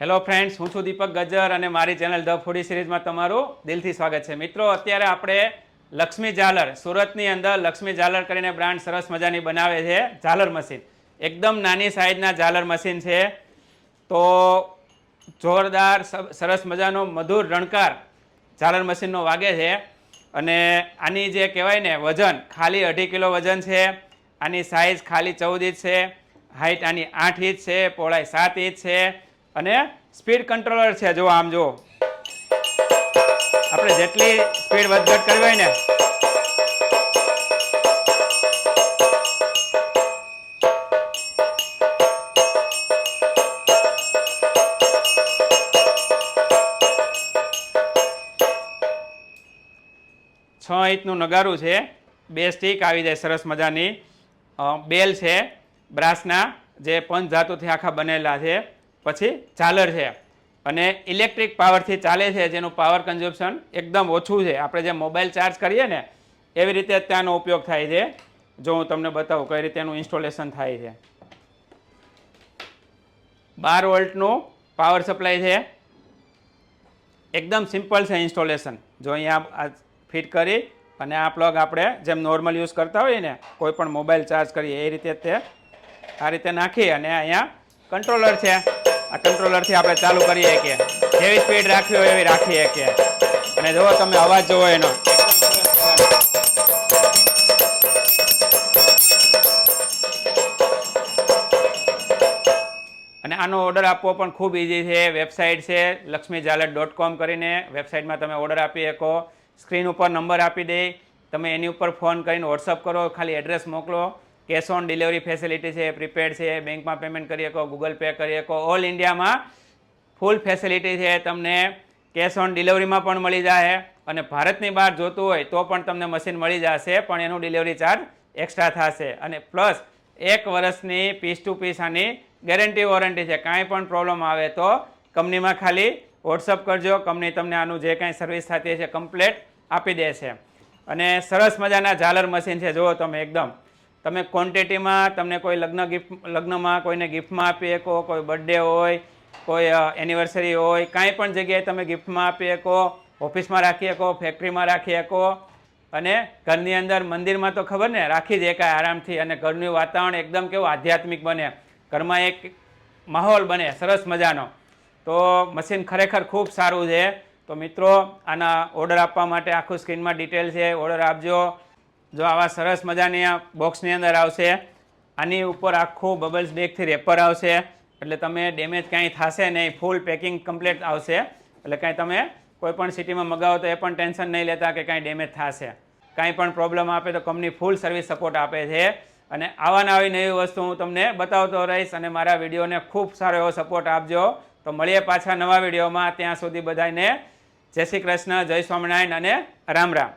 Hello friends હું છું દીપક ગજર અને મારી ચેનલ ધ ફૂડી સિરીઝમાં તમારું દિલથી સ્વાગત છે. મિત્રો, અત્યારે આપણે લક્ષ્મી ઝાલર, સુરતની અંદર લક્ષ્મી ઝાલર કરીને બ્રાન્ડ સરસ મજાની બનાવે છે ઝાલર મશીન. એકદમ નાની સાઇઝના ઝાલર મશીન છે. તો જોરદાર સરસ મજાનો મધુર રણકાર ઝાલર મશીનનો વાગે છે. અને આની જે કહેવાય ને વજન, ખાલી અઢી કિલો વજન છે. આની સાઇઝ ખાલી ચૌદ ઇંચ છે. હાઇટ આની આઠ ઇંચ છે. પહોળાઈ સાત ઇંચ છે. અને સ્પીડ કંટ્રોલર છે, જો આમ જો આપણે જેટલી સ્પીડ વધઘટ કરવી હોય ને, છ ઇંચનું નગારું છે, બે સ્ટીક આવી જાય સરસ મજાની. બેલ છે, બ્રાસના જે પંચ ધાતુથી આખા બનેલા છે. પછી ઝાલર છે. અને ઇલેક્ટ્રિક પાવરથી ચાલે છે, જેનું પાવર કન્ઝ્યુમ્શન એકદમ ઓછું છે. આપણે જે મોબાઈલ ચાર્જ કરીએ ને, એવી રીતે ત્યાંનો ઉપયોગ થાય છે. જો હું તમને બતાવું કઈ રીતે એનું ઇન્સ્ટોલેશન થાય છે. બાર વોલ્ટનું પાવર સપ્લાય છે. એકદમ સિમ્પલ છે ઇન્સ્ટોલેશન. જો અહીંયા આ ફિટ કરી અને આ પ્લગ આપણે જેમ નોર્મલ યુઝ કરતા હોઈએ ને, કોઈ પણ મોબાઈલ ચાર્જ કરીએ, એ રીતે તે આ રીતે નાખી અને અહીંયા કંટ્રોલર છે. આ કંટ્રોલરથી આપણે ચાલુ કરીએ કે જેવી સ્પીડ રાખવી હોય એવી રાખીએ કે અને જુઓ તમે અવાજ જુઓ એનો. અને આનો ઓર્ડર આપવો પણ ખૂબ ઇઝી છે. વેબસાઇટ છે લક્ષ્મી ઝાલર ડોટ કોમ કરીને વેબસાઇટમાં તમે ઓર્ડર આપી શકો. સ્ક્રીન ઉપર નંબર આપી દે. તમે એની ઉપર ફોન કરીને વોટ્સઅપ કરો, ખાલી એડ્રેસ મોકલો. કેશ ઓન ડિલિવરી ફેસિલિટી છે, પ્રીપેડ છે, બેંકમાં પેમેન્ટ કરી શકો, ગૂગલ પે કરી શકો, ઓલ ઇન્ડિયામાં ફૂલ ફેસિલિટી છે, તમને કેશ ઓન ડિલિવરીમાં પણ મળી જશે અને ભારતની બહાર જોતું હોય તો પણ તમને મશીન મળી જશે, પણ એનું ડિલિવરી ચાર્જ એક્સ્ટ્રા થશે. અને પ્લસ એક વર્ષની પીસ ટુ પીસ આની ગેરંટી વોરંટી છે, કાંઈ પણ પ્રોબ્લેમ આવે તો કંપનીમાં ખાલી વોટ્સઅપ કરજો, કંપની તમને આનું જે કાંઈ સર્વિસ થતી છે કમ્પ્લેટ આપી દે છે અને સરસ મજાના ઝાલર મશીન છે, જુઓ તમે એકદમ. તમે ક્વોન્ટિટીમાં તમને કોઈ લગ્ન ગિફ્ટ લગ્નમાં કોઈને ગિફ્ટમાં આપી શકો, કોઈ બર્થડે હોય, કોઈ એનિવર્સરી હોય, કાંઈ પણ જગ્યાએ તમે ગિફ્ટમાં આપી શકો, ઓફિસમાં રાખી શકો ફેક્ટરીમાં રાખી શકો. અને ઘરની અંદર મંદિરમાં તો ખબર ને, રાખી જ એકાય આરામથી અને ઘરનું વાતાવરણ એકદમ કેવું આધ્યાત્મિક બને. ઘરમાં એક માહોલ બને, સરસ મજાનો. તો મશીન ખરેખર ખૂબ સારું છે. તો મિત્રો, આના ઓર્ડર આપવા માટે આખું સ્ક્રીનમાં ડિટેલ છે ઓર્ડર આપજો. જો આવા સરસ મજાની આ બોક્સની અંદર આવશે, આની ઉપર આખું બબલ્સ બેગથી રેપર આવશે, એટલે તમે ડેમેજ કાંઈ થશે નહીં, ફૂલ પેકિંગ કમ્પ્લીટ આવશે, એટલે કાંઈ તમે કોઈપણ સિટીમાં મગાવો તો એ પણ ટેન્શન નહીં લેતા કે કાંઈ ડેમેજ થશે. કાંઈ પણ પ્રોબ્લેમ આપે તો કંપની ફૂલ સર્વિસ સપોર્ટ આપે છે. અને આવા આવી નવી વસ્તુ હું તમને બતાવતો રહીશ અને મારા વિડીયોને ખૂબ સારો એવો સપોર્ટ આપજો. તો મળીએ પાછા નવા વિડીયોમાં. ત્યાં સુધી બધાને જય શ્રી કૃષ્ણ, જય સ્વામિનારાયણ અને રામ રામ.